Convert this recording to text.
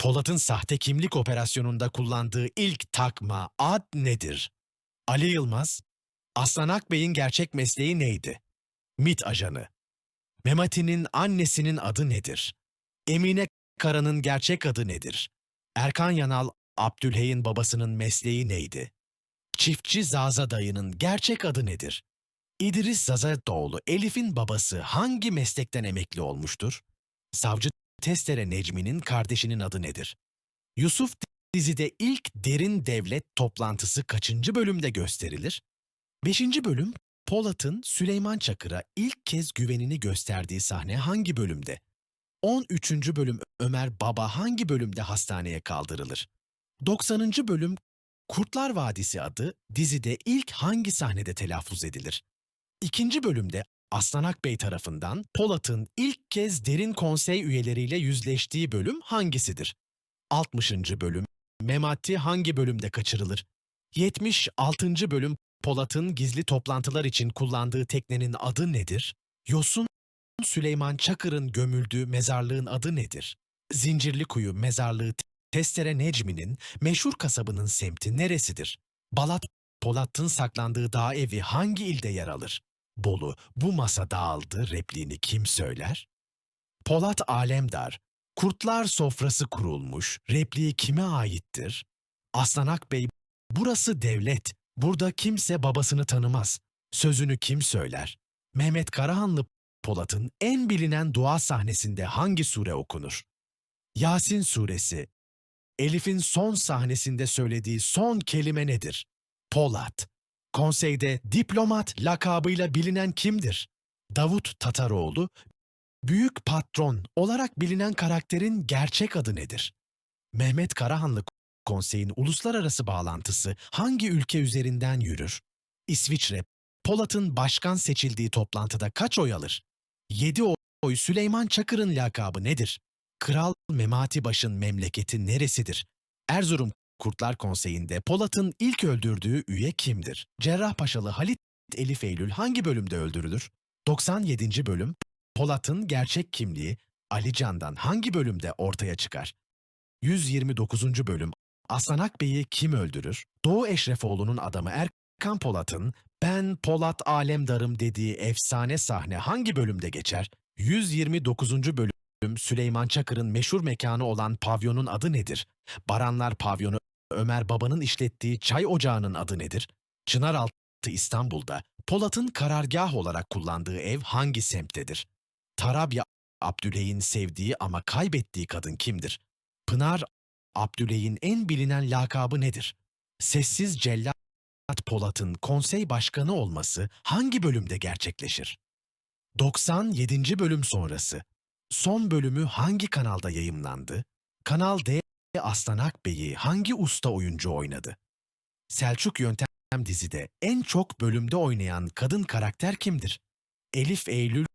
Polat'ın sahte kimlik operasyonunda kullandığı ilk takma ad nedir? Ali Yılmaz, Aslan Akbey'in gerçek mesleği neydi? MIT ajanı. Memati'nin annesinin adı nedir? Emine Kara'nın gerçek adı nedir? Erkan Yanal, Abdülhey'in babasının mesleği neydi? Çiftçi Zaza dayının gerçek adı nedir? İdris Zazadoğlu, Elif'in babası hangi meslekten emekli olmuştur? Savcı Testere Necmi'nin kardeşinin adı nedir? Yusuf dizide ilk derin devlet toplantısı kaçıncı bölümde gösterilir? Beşinci bölüm, Polat'ın Süleyman Çakır'a ilk kez güvenini gösterdiği sahne hangi bölümde? 13. bölüm Ömer Baba hangi bölümde hastaneye kaldırılır? 90. bölüm Kurtlar Vadisi adı dizide ilk hangi sahnede telaffuz edilir? İkinci bölümde Aslan Akbey tarafından Polat'ın ilk kez derin konsey üyeleriyle yüzleştiği bölüm hangisidir? 60. bölüm Memati hangi bölümde kaçırılır? 76. bölüm Polat'ın gizli toplantılar için kullandığı teknenin adı nedir? Yosun Süleyman Çakır'ın gömüldüğü mezarlığın adı nedir? Zincirlikuyu mezarlığı Testere Necmi'nin meşhur kasabının semti neresidir? Balat Polat'ın saklandığı dağ evi hangi ilde yer alır? Bolu, bu masa dağıldı repliğini kim söyler? Polat Alemdar, kurtlar sofrası kurulmuş, repliği kime aittir? Aslan Akbey, burası devlet, burada kimse babasını tanımaz. Sözünü kim söyler? Mehmet Karahanlı Polat'ın en bilinen dua sahnesinde hangi sure okunur? Yasin suresi. Elif'in son sahnesinde söylediği son kelime nedir? Polat. Konseyde diplomat lakabıyla bilinen kimdir? Davut Tataroğlu, büyük patron olarak bilinen karakterin gerçek adı nedir? Mehmet Karahanlı Konseyin uluslararası bağlantısı hangi ülke üzerinden yürür? İsviçre, Polat'ın başkan seçildiği toplantıda kaç oy alır? 7 oy Süleyman Çakır'ın lakabı nedir? Kral Memati Baş'ın memleketi neresidir? Erzurum Kurtlar Konseyi'nde Polat'ın ilk öldürdüğü üye kimdir? Cerrahpaşalı Halit Elif Eylül hangi bölümde öldürülür? 97. bölüm Polat'ın gerçek kimliği Ali Can'dan hangi bölümde ortaya çıkar? 129. bölüm Aslan Akbey'i kim öldürür? Doğu Eşrefoğlu'nun adamı Erkan Polat'ın ben Polat Alemdarım dediği efsane sahne hangi bölümde geçer? 129. bölüm Süleyman Çakır'ın meşhur mekanı olan pavyonun adı nedir? Baranlar Pavyonu Ömer Baba'nın işlettiği çay ocağının adı nedir? Çınaraltı İstanbul'da Polat'ın karargah olarak kullandığı ev hangi semttedir? Tarabya Abdüley'in sevdiği ama kaybettiği kadın kimdir? Pınar Abdüley'in en bilinen lakabı nedir? Sessiz Cellat Polat'ın konsey başkanı olması hangi bölümde gerçekleşir? 97. bölüm sonrası. Son bölümü hangi kanalda yayımlandı? Kanal D Aslan Akbey'i hangi usta oyuncu oynadı? Selçuk Yöntem dizide en çok bölümde oynayan kadın karakter kimdir? Elif Eylül